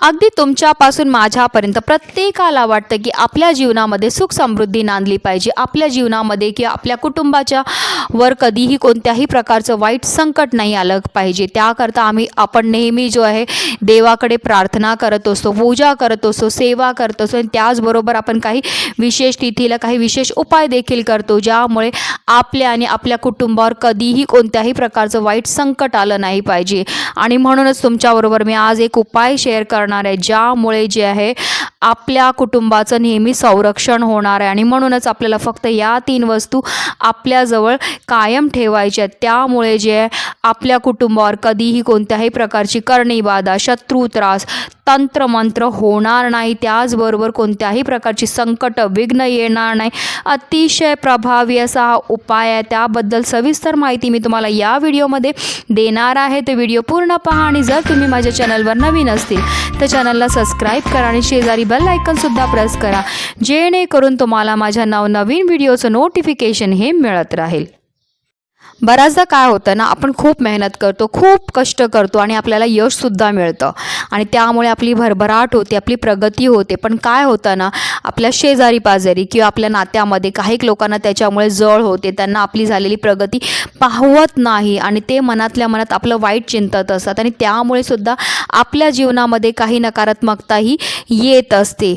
अगदी तुमच्यापासून माझ्यापर्यंत प्रत्येकाला वाटतं की आपल्या जीवनामध्ये सुख समृद्धी नांदली पाहिजे. आपल्या जीवनामध्ये किंवा आपल्या कुटुंबाच्या वर कधीही कोणत्याही प्रकारचं वाईट संकट नाही आलं पाहिजे. त्याकरता आम्ही आपण नेहमी जो आहे देवाकडे प्रार्थना करत असतो पूजा करत असतो सेवा करत असतो आणि त्याचबरोबर आपण काही विशेष तिथीला काही विशेष उपाय देखील करतो ज्यामुळे आपल्या आणि आपल्या कुटुंबावर कधीही कोणत्याही प्रकारचं वाईट संकट आलं नाही पाहिजे. आणि म्हणूनच तुमच्याबरोबर मी आज एक उपाय शेअर करणार आहे. ज्यामुळे जे आहे आपल्या कुटुंबाचं नेहमी संरक्षण होणार आहे. आणि म्हणूनच आपल्याला फक्त या तीन वस्तू आपल्याजवळ कायम ठेवायच्या आहेत. त्यामुळे जे आहे आपल्या कुटुंबावर कधीही कोणत्याही प्रकारची करणीबाधा शत्रू त्रास तंत्रमंत्र होणार नाही. त्याचबरोबर कोणत्याही प्रकारची संकट विघ्न येणार नाही. अतिशय प्रभावी असा हा उपाय आहे. त्याबद्दल सविस्तर माहिती मी तुम्हाला या व्हिडिओमध्ये देणार आहे. ते व्हिडिओ पूर्ण पहा आणि जर तुम्ही माझ्या चॅनलवर नवीन असतील तर चॅनलला सबस्क्राईब करा आणि शेजारी बेल आयकनसुद्धा प्रेस करा. जेणेकरून तुम्हाला माझ्या नवनवीन व्हिडिओचं नोटिफिकेशन हे मिळत राहील. बऱ्याचदा काय होतं ना आपण खूप मेहनत करतो खूप कष्ट करतो आणि आपल्याला यशसुद्धा मिळतं. आणि त्यामुळे आपली भरभराट होते आपली प्रगती होते. पण काय होतं ना आपल्या शेजारी पाजारी किंवा आपल्या नात्यामध्ये काही लोकांना त्याच्यामुळे जळ होते त्यांना आपली झालेली प्रगती पाहवत नाही आणि ते मनातल्या मनात आपलं वाईट चिंतत असतात आणि त्यामुळे सुद्धा आपल्या जीवनामध्ये काही नकारात्मकताही येत असते.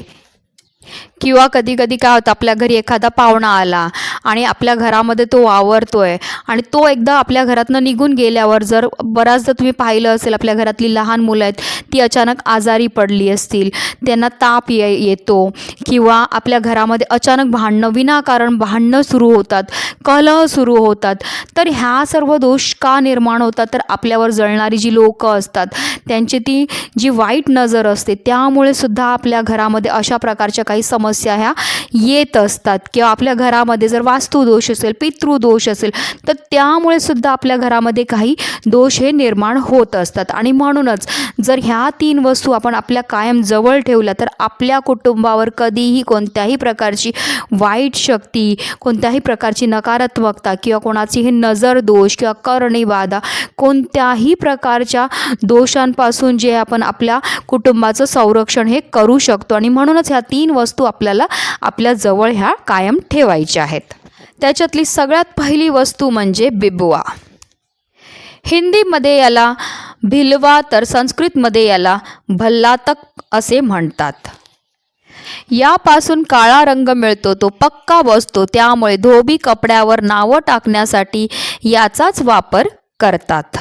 किंवा कधी कधी काय होतं आपल्या घरी एखादा पाहुणा आला आणि आपल्या घरामध्ये तो वावरतोय आणि तो एकदा आपल्या घरातनं निघून गेल्यावर जर बऱ्याचदा तुम्ही पाहिलं असेल आपल्या घरातली लहान मुलं आहेत ती अचानक आजारी पडली असतील त्यांना ताप ये येतो किंवा आपल्या घरामध्ये अचानक भांडणं विनाकारण भांडणं सुरू होतात कलह सुरू होतात तर ह्या सर्व दोष का निर्माण होतात? तर आपल्यावर जळणारी जी लोकं असतात त्यांची ती जी वाईट नजर असते त्यामुळे सुद्धा आपल्या घरामध्ये अशा प्रकारच्या काही समस्या ह्या येत असतात. किंवा आपल्या घरामध्ये जर वास्तुदोष असेल पितृदोष असेल तर त्यामुळे सुद्धा आपल्या घरामध्ये काही दोष हे निर्माण होत असतात. आणि म्हणूनच जर ह्या तीन वस्तू आपण आपल्या कायम जवळ ठेवल्या तर आपल्या कुटुंबावर कधीही कोणत्याही प्रकारची वाईट शक्ती कोणत्याही प्रकारची नकारात्मकता किंवा कोणाची हे नजर दोष किंवा करणीबाधा कोणत्याही प्रकारच्या दोषांपासून जे आपण आपल्या कुटुंबाचं संरक्षण हे करू शकतो. आणि म्हणूनच ह्या तीन वस्तू आपल्याला आपल्या जवळ ह्या कायम ठेवायच्या आहेत. त्याच्यातली सगळ्यात पहिली वस्तू म्हणजे बिबुआ हिंदीमध्ये याला भिलवा तर संस्कृतमध्ये याला भल्लातक असे म्हणतात. यापासून काळा रंग मिळतो तो पक्का बसतो त्यामुळे धोबी कपड्यावर नावं टाकण्यासाठी याचाच वापर करतात.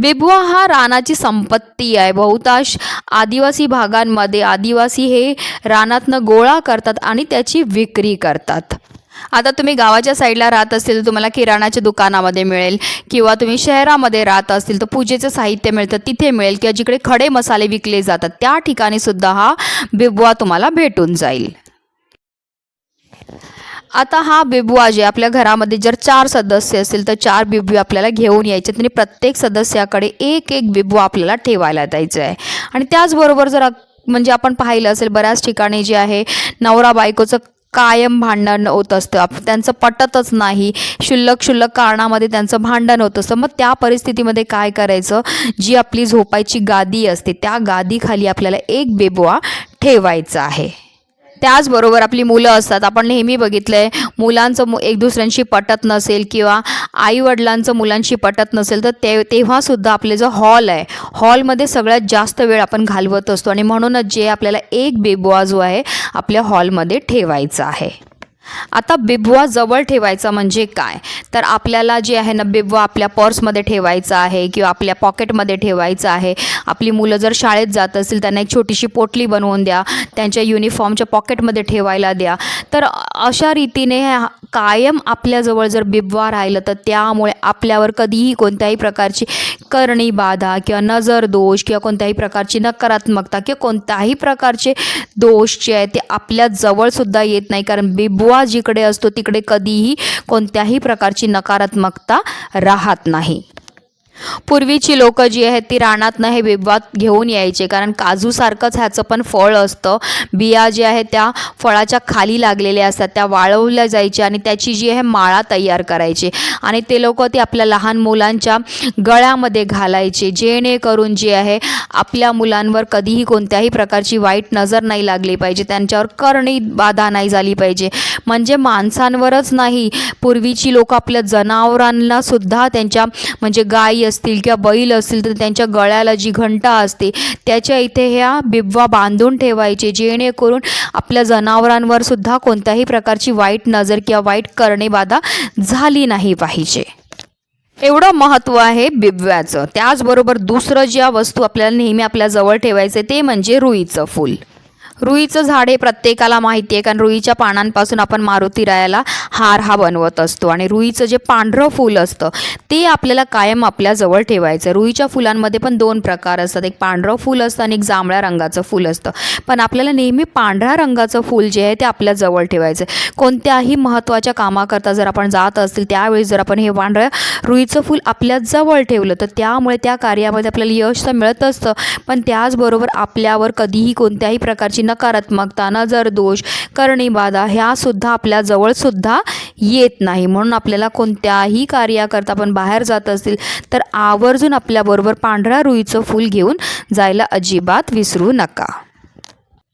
बिबुआ हा रानाची संपत्ती आहे. बहुतांश आदिवासी भागांमध्ये आदिवासी हे रानातनं गोळा करतात आणि त्याची विक्री करतात. आता तुम्ही गावाच्या साईडला राहत असतील तर तुम्हाला किराणाच्या दुकानामध्ये मिळेल किंवा तुम्ही शहरामध्ये राहत असतील तर पूजेचं साहित्य मिळतं तिथे मिळेल किंवा जिकडे खडे मसाले विकले जातात त्या ठिकाणी सुद्धा हा बिबवा तुम्हाला भेटून जाईल. आता हा बिबवा जे आपल्या घरामध्ये जर चार सदस्य असतील तर चार बिबू आपल्याला घेऊन यायचे. आणि प्रत्येक सदस्याकडे एक एक बिबवा आपल्याला ठेवायला द्यायचं आहे. आणि त्याचबरोबर जर म्हणजे आपण पाहिलं असेल बऱ्याच ठिकाणी जे आहे नवरा बायकोचं कायम भांडण होत असतं. आप- त्यांचं पटतच नाही. क्षुल्लक क्षुल्लक कारणामध्ये त्यांचं भांडण होत असतं. मग त्या परिस्थितीमध्ये काय करायचं? जी आपली झोपायची गादी असते त्या गादीखाली आपल्याला एक बेबवा ठेवायचा आहे. त्याचबरोबर आपली मुलं असतात. आपण नेहमी बघितलं आहे मुलांचं मु एक दुसऱ्यांशी पटत नसेल किंवा आईवडिलांचं मुलांशी पटत नसेल तर ते तेव्हासुद्धा आपले जो हॉल आहे हॉलमध्ये सगळ्यात जास्त वेळ आपण घालवत असतो. आणि म्हणूनच जे आपल्याला एक बेबुआ जो आहे आपल्या हॉलमध्ये ठेवायचा आहे. आता बिबवा जवळ ठेवायचा म्हणजे काय? तर आपल्याला जे आहे ना बिबवा आपल्या पर्समध्ये ठेवायचा आहे किंवा आपल्या पॉकेटमध्ये ठेवायचं आहे. आपली मुलं जर शाळेत जात असतील त्यांना एक छोटीशी पोटली बनवून द्या. त्यांच्या युनिफॉर्मच्या पॉकेटमध्ये ठेवायला द्या. तर अशा रीतीने कायम आपल्याजवळ जर बिबवा राहिलं तर त्यामुळे आपल्यावर कधीही कोणत्याही प्रकारची करणी बाधा किंवा नजर दोष किंवा कोणत्याही प्रकारची नकारात्मकता किंवा कोणत्याही प्रकारचे दोष जे आहेत ते आपल्या जवळसुद्धा येत नाही. कारण बिबवा जिकडे असतो तिकडे कधीही कोणत्याही प्रकारची नकारात्मकता राहत नाही. पूर्वीची लोक जी आहेत ती रानातनं हे विवाद घेऊन यायचे. कारण काजूसारखंच ह्याचं पण फळ असतं. बिया जे आहे त्या फळाच्या खाली लागलेल्या असतात. त्या वाळवल्या जायच्या आणि त्याची जी आहे माळा तयार करायचे. आणि ते लोक ती आपल्या लहान मुलांच्या गळ्यामध्ये घालायचे. जेणेकरून जे आहे आपल्या मुलांवर कधीही कोणत्याही प्रकारची वाईट नजर नाही लागली पाहिजे. त्यांच्यावर करणी बाधा नाही झाली पाहिजे. म्हणजे माणसांवरच नाही. पूर्वीची लोक आपल्या जनावरांना सुद्धा त्यांच्या म्हणजे गायी असतील किंवा बैल असतील तर त्यांच्या गळ्याला जी घंटा असते त्याच्या इथे ह्या बिबवा बांधून ठेवायचे जेणेकरून आपल्या जनावरांवर सुद्धा कोणत्याही प्रकारची वाईट नजर किंवा वाईट करणेबाधा झाली नाही पाहिजे. एवढं महत्त्व आहे बिबव्याचं. त्याचबरोबर दुसरं ज्या वस्तू आपल्याला नेहमी आपल्या जवळ ठेवायचे ते म्हणजे रुईचं फूल. रुईचं झाड हे प्रत्येकाला माहिती आहे कारण रुईच्या पानांपासून आपण मारुती रायाला हार हा बनवत असतो. आणि रुईचं जे पांढरं फूल असतं ते आपल्याला कायम आपल्याजवळ ठेवायचं. रुईच्या फुलांमध्ये पण दोन प्रकार असतात. एक पांढरं फूल असतं आणि एक जांभळ्या रंगाचं फूल असतं. पण आपल्याला नेहमी पांढऱ्या रंगाचं फूल जे आहे ते आपल्या जवळ ठेवायचं कोणत्याही महत्त्वाच्या कामाकरता जर आपण जात असतील त्यावेळी जर आपण हे पांढरं रुईचं फूल आपल्या जवळ ठेवलं तर त्यामुळे त्या कार्यामध्ये आपल्याला यश तर मिळत असतं. पण त्याचबरोबर आपल्यावर कधीही कोणत्याही प्रकारची नकारात्मकता नजर दोष करणीबाधा ह्यासुद्धा आपल्या जवळसुद्धा येत नाही. म्हणून आपल्याला कोणत्याही कार्याकरता आपण बाहेर जात असतील तर आवर्जून आपल्याबरोबर पांढऱ्या रुईचं फूल घेऊन जायला अजिबात विसरू नका.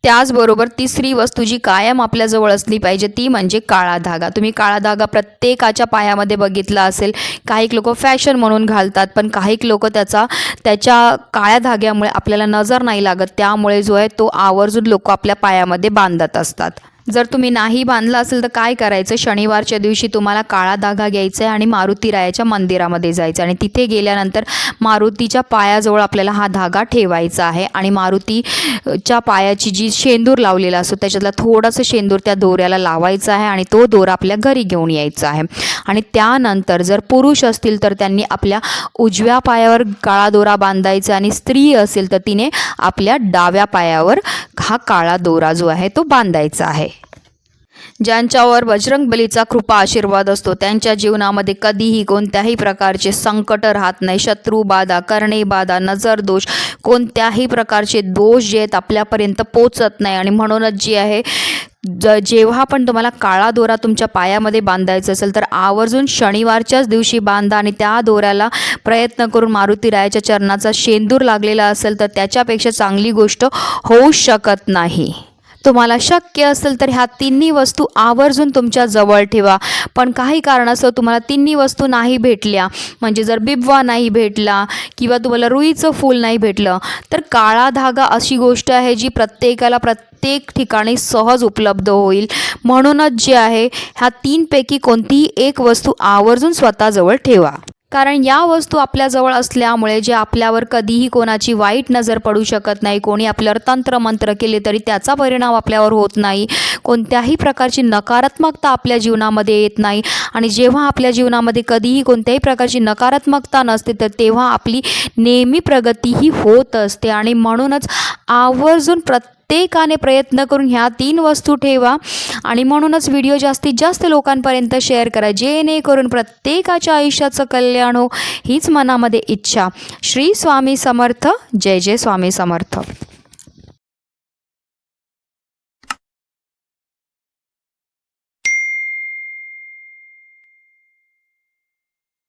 त्याचबरोबर तिसरी वस्तू जी कायम आपल्याजवळ असली पाहिजे ती म्हणजे काळा धागा. तुम्ही काळा धागा प्रत्येकाच्या पायामध्ये बघितला असेल. काही लोक फॅशन म्हणून घालतात पण काही लोक त्याचा त्याच्या काळ्या धाग्यामुळे आपल्याला नजर नाही लागत. त्यामुळे जो आहे तो आवर्जून लोक आपल्या पायामध्ये बांधत असतात. जर तुम्ही नाही बांधला असेल तर काय करायचं? शनिवारच्या दिवशी तुम्हाला काळा धागा घ्यायचा आहे आणि मारुती रायाच्या मंदिरामध्ये जायचं आणि तिथे गेल्यानंतर मारुतीच्या पायाजवळ आपल्याला हा धागा ठेवायचा आहे. आणि मारुतीच्या पायाची जी शेंदूर लावलेला असतो त्याच्यातला थोडंसं शेंदूर त्या दोऱ्याला लावायचा आहे आणि तो दोरा आपल्या घरी घेऊन यायचा आहे. आणि त्यानंतर जर पुरुष असतील तर त्यांनी आपल्या उजव्या पायावर काळा दोरा बांधायचा आणि स्त्री असेल तर तिने आपल्या डाव्या पायावर हा काळा दोरा जो आहे तो बांधायचा आहे. ज्यांच्यावर बजरंग बलीचा कृपा आशीर्वाद असतो त्यांच्या जीवनामध्ये कधीही कोणत्याही प्रकारचे संकट राहत नाही. शत्रू बाधा करणे बाधा नजर दोष कोणत्याही प्रकारचे दोष जे आहेत आपल्यापर्यंत पोचत नाही. आणि म्हणूनच जी आहे ज जेव्हा पण तुम्हाला काळा दोरा तुमच्या पायामध्ये बांधायचा असेल तर आवर्जून शनिवारच्याच दिवशी बांधा आणि त्या दोऱ्याला प्रयत्न करून मारुती रायाच्या चरणाचा शेंदूर लागलेला असेल तर त्याच्यापेक्षा चांगली गोष्ट होऊ शकत नाही. तुम्हाला शक्य असेल तर ह्या तिन्ही वस्तू आवर्जून तुमच्या जवळ ठेवा. पण काही कारणास्तव तुम्हाला तिन्ही वस्तू नाही भेटल्या. म्हणजे जर बिबवा नाही भेटला किंवा तुम्हाला रुईचं फूल नाही भेटलं तर काळा धागा अशी गोष्ट आहे जी प्रत्येकाला प्रत्येक ठिकाणी सहज उपलब्ध होईल. म्हणूनच जे आहे ह्या तीनपैकी कोणतीही एक वस्तू आवर्जून स्वतःजवळ ठेवा. कारण या वस्तू आपल्याजवळ असल्यामुळे जे आपल्यावर कधीही कोणाची वाईट नजर पडू शकत नाही कोणी आपल्यावर तंत्रमंत्र केले तरी त्याचा परिणाम आपल्यावर होत नाही. कोणत्याही प्रकारची नकारात्मकता आपल्या जीवनामध्ये येत नाही. आणि जेव्हा आपल्या जीवनामध्ये कधीही कोणत्याही प्रकारची नकारात्मकता नसते तर तेव्हा आपली नेहमी प्रगती ही होत असते. आणि म्हणूनच आवर्जून प्रत्येकाने प्रयत्न करून ह्या तीन वस्तू ठेवा आणि म्हणूनच व्हिडिओ जास्तीत जास्त लोकांपर्यंत शेअर करा. जेणेकरून प्रत्येकाच्या आयुष्याचं कल्याण हो हीच मनामध्ये इच्छा. श्री स्वामी समर्थ. जय जय स्वामी समर्थ.